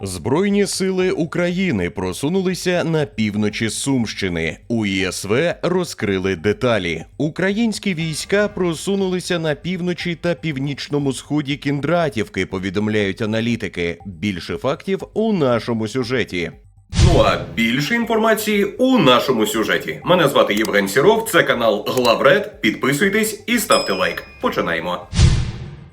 Збройні сили України просунулися на півночі Сумщини. У ІСВ розкрили деталі. Українські війська просунулися на півночі та північному сході Кіндратівки. Повідомляють аналітики. Більше фактів у нашому сюжеті. Ну а більше інформації у нашому сюжеті. Мене звати Євген Сіров. Це канал Главред. Підписуйтесь і ставте лайк. Починаємо.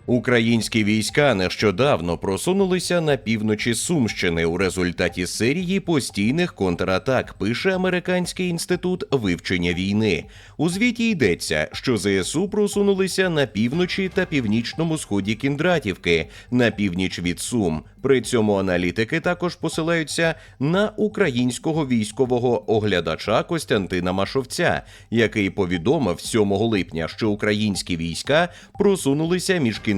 Українські війська нещодавно просунулися на півночі Сумщини у результаті серії постійних контратак. Пише Американський інститут вивчення війни. У звіті йдеться, що ЗСУ просунулися на півночі та північному сході Кіндратівки на північ від Сум. При цьому аналітики також посилаються на українського військового оглядача Костянтина Машовця, який повідомив 7 липня, що українські війська просунулися між Кіндратівкою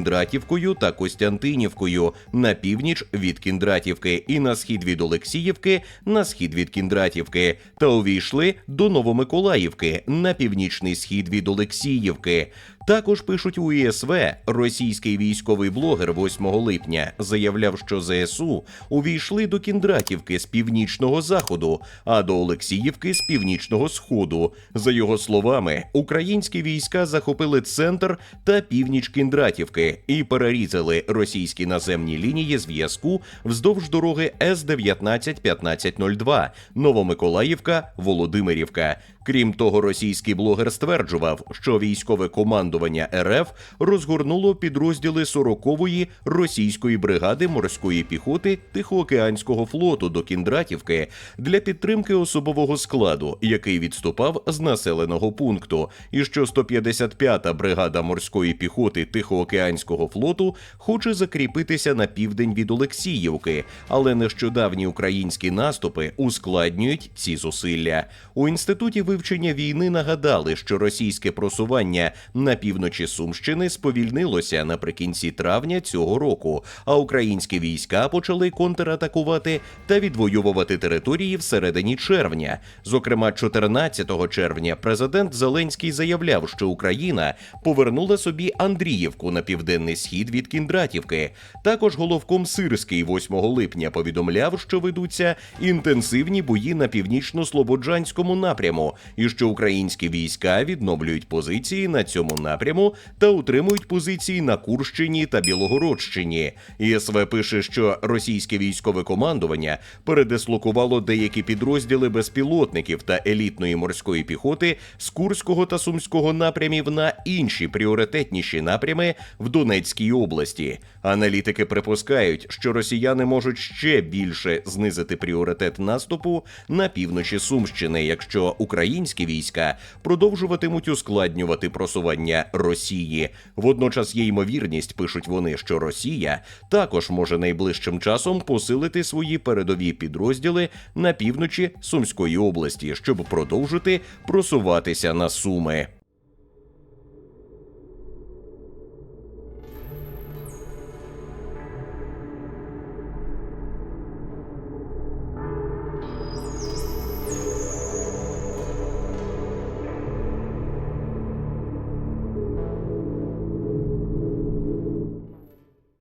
та Костянтинівкою на північ від Кіндратівки і на схід від Олексіївки, на схід від Кіндратівки, та увійшли до Новомиколаївки на північний схід від Олексіївки. Також пишуть у ІСВ, російський військовий блогер 8 липня заявляв, що ЗСУ увійшли до Кіндратівки з північного заходу, а до Олексіївки з північного сходу. За його словами, українські війська захопили центр та північ Кіндратівки і перерізали російські наземні лінії зв'язку вздовж дороги С 19 1502 Новомиколаївка Володимирівка. Крім того, російський блогер стверджував, що військове командування РФ розгорнуло підрозділи 40-ї російської бригади морської піхоти Тихоокеанського флоту до Кіндратівки для підтримки особового складу, який відступав з населеного пункту, і що 155-та бригада морської піхоти Тихоокеанського флоту хоче закріпитися на південь від Олексіївки, але нещодавні українські наступи ускладнюють ці зусилля. У інституті вивчення війни нагадали, що російське просування на півночі Сумщини сповільнилося наприкінці травня цього року, а українські війська почали контратакувати та відвоювати території всередині червня. Зокрема, 14 червня президент Зеленський заявляв, що Україна повернула собі Андріївку на південний схід від Кіндратівки. Також головком Сирський 8 липня повідомляв, що ведуться інтенсивні бої на північно-слободжанському напряму, і що українські війська відновлюють позиції на цьому напряму та утримують позиції на Курщині та Білогородщині. ІСВ пише, що російське військове командування передислокувало деякі підрозділи безпілотників та елітної морської піхоти з Курського та Сумського напрямів на інші пріоритетніші напрями в Донецькій області. Аналітики припускають, що росіяни можуть ще більше знизити пріоритет наступу на півночі Сумщини, якщо українські війська продовжуватимуть ускладнювати просування Росії. Водночас є ймовірність, пишуть вони, що Росія також може найближчим часом посилити свої передові підрозділи на півночі Сумської області, щоб продовжити просуватися на Суми.